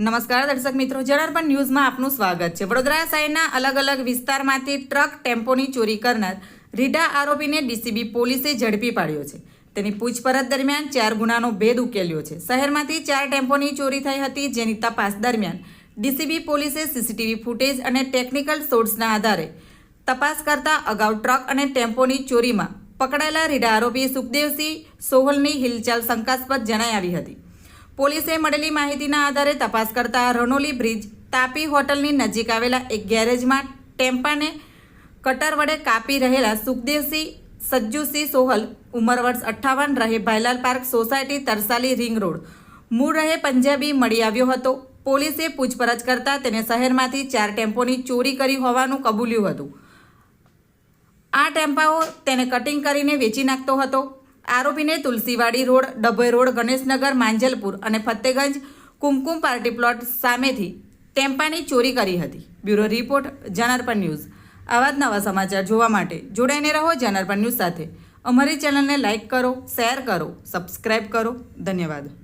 નમસ્કાર દર્શક મિત્રો, જનાર્પણ ન્યૂઝમાં આપનું સ્વાગત છે. વડોદરા શહેરના અલગ અલગ વિસ્તારમાંથી ટ્રક ટેમ્પોની ચોરી કરનાર રીઢા આરોપીને ડીસીબી પોલીસે ઝડપી પાડ્યો છે. તેની પૂછપરછ દરમિયાન ચાર ગુનાનો ભેદ ઉકેલ્યો છે. શહેરમાંથી ચાર ટેમ્પોની ચોરી થઈ હતી જેની તપાસ દરમિયાન ડીસીબી પોલીસે સીસીટીવી ફૂટેજ અને ટેકનિકલ સોર્સના આધારે તપાસ કરતા અગાઉ ટ્રક અને ટેમ્પોની ચોરીમાં પકડાયેલા રીઢા આરોપી સુખદેવસિંહ સોહલની હિલચાલ શંકાસ્પદ જણાઈ આવી હતી. પોલીસે મળેલી માહિતીના આધારે તપાસ કરતા રણોલી બ્રિજ તાપી હોટલની નજીક આવેલા એક ગેરેજમાં ટેમ્પાને કટર વડે કાપી રહેલા સુખદેવસિંહ, સજ્જુસિંહ સોહલ, ઉંમર વર્ષ અઠ્ઠાવન, રહે Bhailal park society, Tarsali ring road. મૂળ રહે પંજાબી મળી આવ્યો હતો. પોલીસે પૂછપરછ કરતા તેને શહેરમાંથી ચાર ટેમ્પોની ચોરી કરી હોવાનું કબૂલ્યું હતું. આ ટેમ્પાઓ તેને કટિંગ કરીને વેચી નાખતો હતો. આરોપીને તુલસીવાડી રોડ, ડભોઈ રોડ, ગણેશનગર, માંજલપુર અને ફતેગંજ કુમકુમ પાર્ટી પ્લોટ સામેથી ટેમ્પાની ચોરી કરી હતી. Bureau report, Janarpan news. આવા જ નવા સમાચાર જોવા માટે જોડાઈને રહો જનાર્પણ ન્યૂઝ સાથે. અમારી ચેનલને લાઇક કરો, શેર કરો, સબસ્ક્રાઇબ કરો. ધન્યવાદ.